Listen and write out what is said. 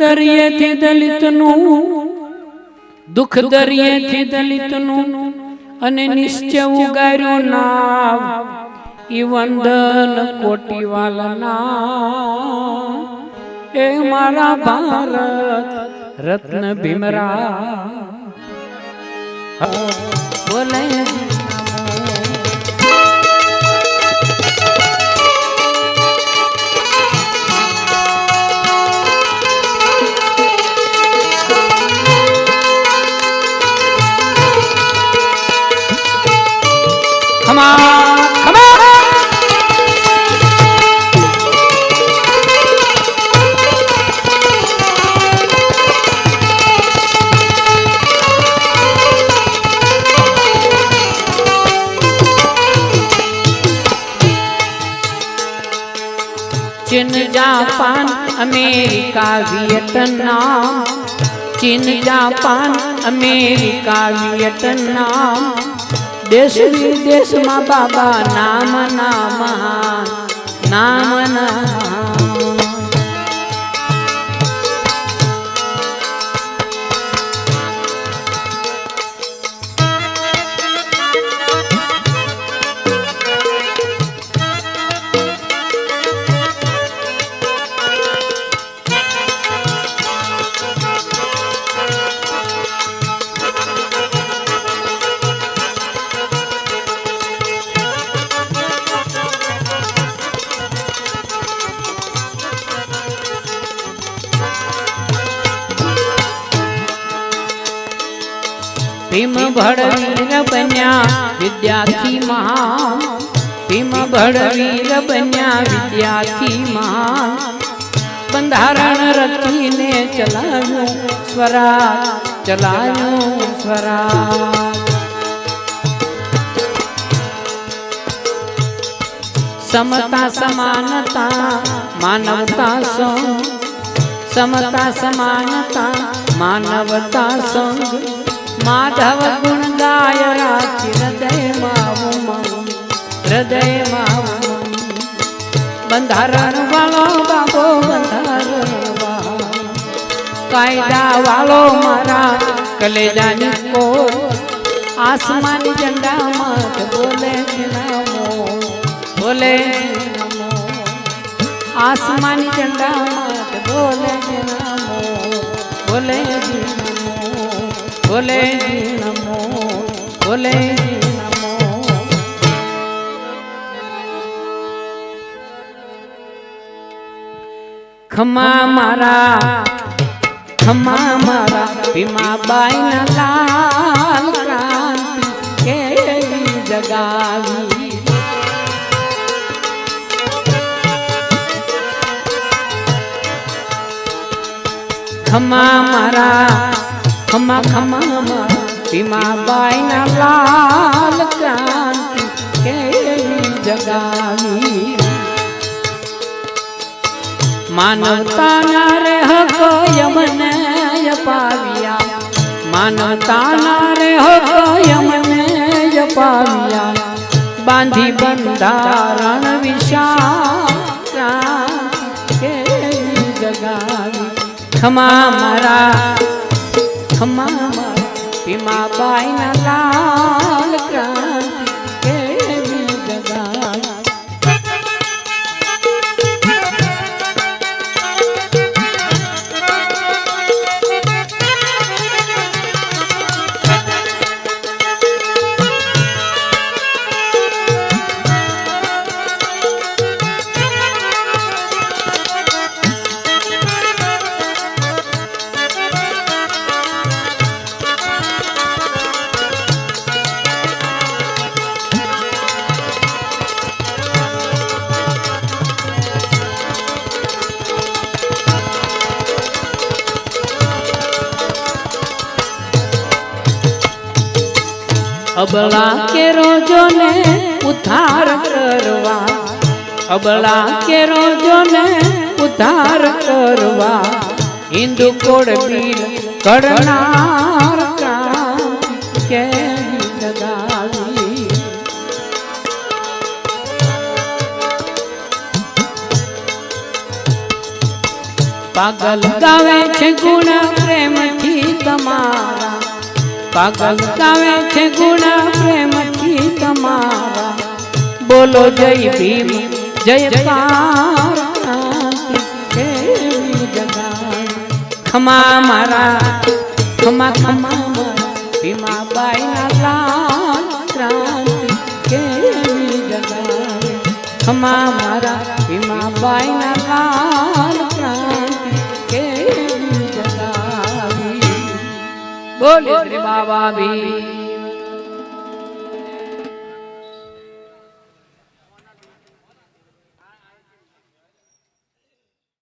દરિયેથી દલિતનું દુઃખ દરિયેથી દલિતનું અને નિશ્ચય ઉગાર્યું નામ ઈ વંદન કોટીવાલના એ મારા ભારત રત્ન ભીમરા બોલે ચીન જાપાન, અમેરિકા વિયેટનામ ચીન જાપાન, અમેરિકા વિયેટનામ દેશ વિદેશમાં બાબા નામ નામ નામ નામ. ભીમ ભડવીર બન્યા વિદ્યાર્થી મહાન ભીમ ભડવીર બન્યા વિદ્યાર્થી મહાન બંધારણ રચીને ચલાવ્યું સ્વરાજ ચલાવ્યું સ્વરાજ સમતા સમાનતા માનવતા સંગ સમતા સમાનતા માનવતા સંગ માધવ ગુણ ગાય રાખી હૃદયમાં હૃદયમાં બંધારણ વાળો બાબો બંધારણ કાયદા વાળો મારા કલેજાની કોર આસમાની ઝંડામાં બોલે છે નમો બોલે છે ઝંડા આસમાની બોલે નમો બોલે નમો છે નમો છે નમો ખમા મારા ખમા મારા ભીમા બાઈ લાલ ક્રાંતિ કેવી જગાવી. ખમા મારા ખમા ખમા મારા ભીમા બાઈ લાલ ક્રાંતિ કેવી જગાવી માનવતાના રે હકો યમને અપાવ્યા માનવતાના રે હકો યમને અપાવ્યા બાંધી બંધારણ વિશા કેવી જગાવી ખમા મારા ખમા પીમા બાઈ ના લાલ ક્રાંતિ અબળા કે રોજોને ઉધાર કરવા? અબળા કે રોજોને ઉધાર કરવા? હિન્દુ કોડ બીર કરનાર કેવી જગાવી? પાગલ ગાવે છે ગુણ પ્રેમથી તમારા. પાગલ ગાવે છે ગુણા પ્રેમથી તમારા બોલો જય ભીમ, જય. ખમા મારા, ખમા ખમા મારા ભીમાબાઈના લાલ ક્રાંતિ કેવી ખમા મારા બોલે શ્રી બાબા ભીમ